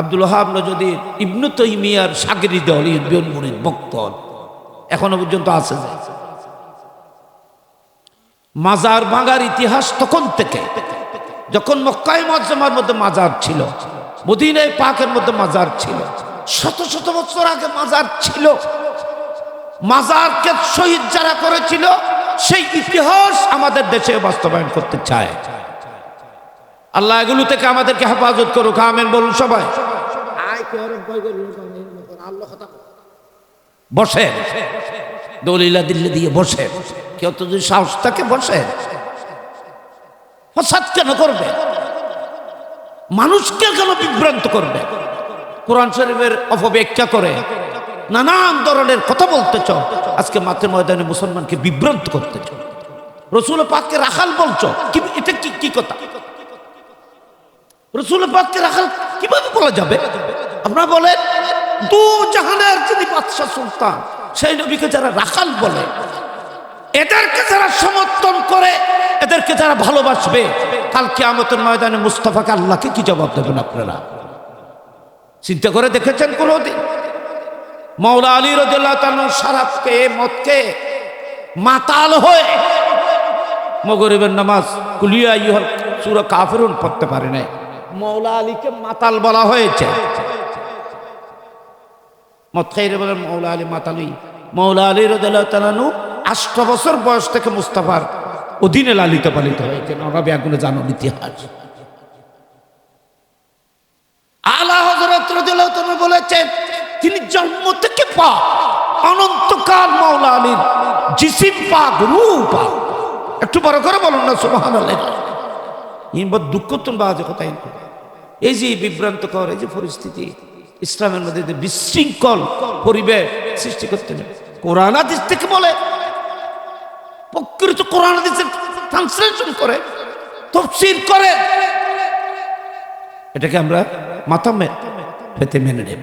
Abdul hub নজদির ইবনু তৈমিয়ার সাগরি দল ইউদ্দিন মুরিদ ভক্ত। এখনও পর্যন্ত আছে। মাজার ভাঙার ইতিহাস তখন থেকে, যখন মক্কায় মজ্জমার মধ্যে মাজার ছিল, মদিনায় পাকের মধ্যে মাজার ছিল, শত শত বছর আগে মাজার ছিল। মাজারকে শহীদ যারা করেছিল, সেই ইতিহাস আমাদের দেশে বাস্তবায়ন করতে চায়। আল্লাহ এগুলো থেকে আমাদেরকে হেফাজত করুক, আমেন বলুন সবাই। বসে। দলিলা দিল্লি দিয়ে বসে। কেউ তো যদি সাহস থাকে, বসে। ফসাদ কেন করবে? মানুষকে কেন বিভ্রান্ত করবে? কোরআন শরীফের অপব্যাখ্যা করে নানান ধরনের কথা বলতেছ আজকে মাঠের ময়দানে মুসলমানকে বিভ্রান্ত করতেছ রসুল পাককে রাখাল বলছো? কি এটা কি কি কথা? রসুল পাককে রাখাল কীভাবে বলা যাবে? আপনারা বলেন দু জাহানের যিনি বাদশাহ সুলতান, সেই নবীকে যারা রাখাল বলে, এদেরকে যারা সমর্থন করে, এদেরকে যারা ভালোবাসবে কালকে আমতের ময়দানে মুস্তফাকে আল্লাহকে কি জবাব দেবেন আপনারা? চিন্তা করে দেখেছেন কোনোদিন? মৌলা আলী রদুল্লাহ সারাফকে মতকে মাতাল হয়ে মগরিবের নামাজ কুলিয়া ইহল সুরা কাফিরুন পড়তে পারে নাই। মৌলা আলীকে মাতাল বলা হয়েছে। মত বলেন মৌলা আলী মাতালি। মৌলা আলী তালানু আষ্ট বছর বয়স থেকে মুস্তাফার অধীনে লালিত পালিত হয়েছে নবাবি আগুনে জানুন ইতিহাস। আলা হজরত তালু বলেছেন, তিনি জন্ম থেকে পা অনন্তকাল মৌলা আলীর জিসিম পাক রূহ পাক। একটু বড় করে বলুন না সুবাহান দুঃখ তো বাজে কথা এই যে বিভ্রান্তকর, এই যে পরিস্থিতি ইসলামের মধ্যে যে বিশৃঙ্খল পরিবেশ সৃষ্টি করতে নেই। কোরআন হাদিস থেকে বলে, প্রকৃত কোরআন হাদিসের ট্রান্সলেশন করে, তফসির করে, এটাকে আমরা মাথা পেতে মেনে নেব।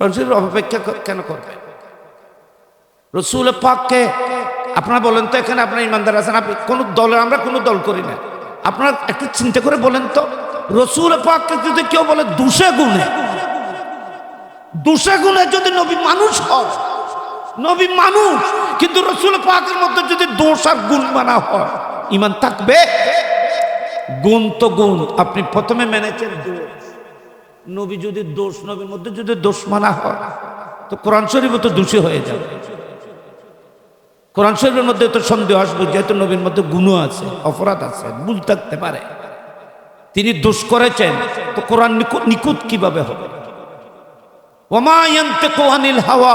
রসুলের অপেক্ষা কেন করবে? রসুল পাককে, আপনারা বলেন তো এখানে আপনার ইমানদার আছেন, আপনি কোন দলের, আমরা কোনো দল করি না। আপনারা একটু চিন্তা করে বলেন তো। রসুল পাককে যদি কেউ বলে দুষে গুণে দুষে গুণে যদি নবী মানুষ হয়, নবী মানুষ, কিন্তু রসুল পাকের মধ্যে যদি দোষ আর গুণ মানা হয় ইমান থাকবে? গুণ তো গুণ, আপনি প্রথমে মেনেছেন নবী যদি দোষ, নবীর মধ্যে যদি দোষ মানা হয়, তো কোরআন শরীফও তো দোষী হয়ে যাবে। কোরআন শরীফের মধ্যে তো সন্দেহ আসবে, যেহেতু নবীর মধ্যে গুণও আছে, অপরাধ আছে, ভুল থাকতে পারে। তিনি দোষ করেছেন, তো কোরআন নিখুঁত কীভাবে হবে? হাওয়া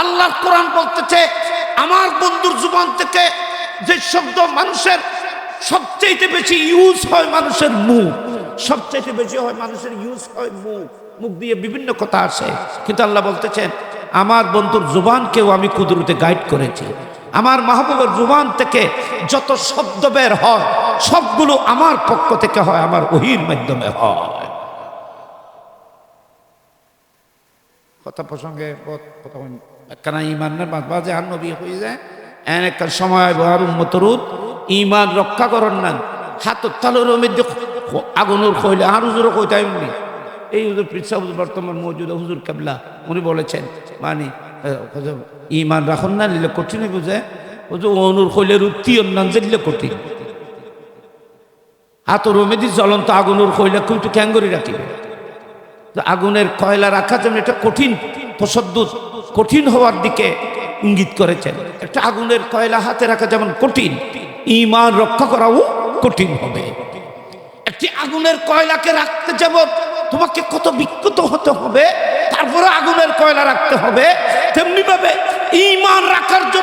আল্লাহর কোরআন বলতেছে, আমার বন্ধুর জুবান থেকে যে শব্দ মানুষের সবচেয়ে বেশি ইউজ হয় মানুষের মুখ সবচেয়ে বেশি হয় মানুষের ইউজ হয় মুখ মুখ দিয়ে বিভিন্ন কথা আসে। কিন্তু আল্লাহ বলতেছেন, আমার বন্ধুর জুবানকেও আমি কুদরতে গাইড করেছি। আমার মাহবুবের জুবান থেকে যত শব্দ বের হয়, সবগুলো আমার পক্ষ থেকে হয়, আমার ওহির মাধ্যমে হয়। কথা প্রসঙ্গে একখানা যায়। সময় ইমান রক্ষা মধ্যে আর বর্তমান মৌজুদ উনি বলেছেন মানে ইমান রাখুন না, নিলে কঠিন বুঝে হুজুর অনুর কইলে রুতি অন্যান্য দিলে কঠিন। হাতর মেদি জ্বলন্ত আগুনুর কইলে কিন্তু ক্যাঙ্গরি রাখিবে। আগুনের কয়লা রাখার জন্য এটা কঠিন তসদ্দুত কঠিন হওয়ার দিকে ইঙ্গিত করেছেন। একটা আগুনের কয়লা হাতে রাখা যেমন কঠিন, ইমান রক্ষা করাও কঠিন হবে। একটি আগুনের কয়লাকে রাখতে যেমন তোমাকে কত বিক্ষত হতে হবে তারপরে আগুনের কয়লা রাখতে হবে তেমনিভাবে ইমান রাখার জন্য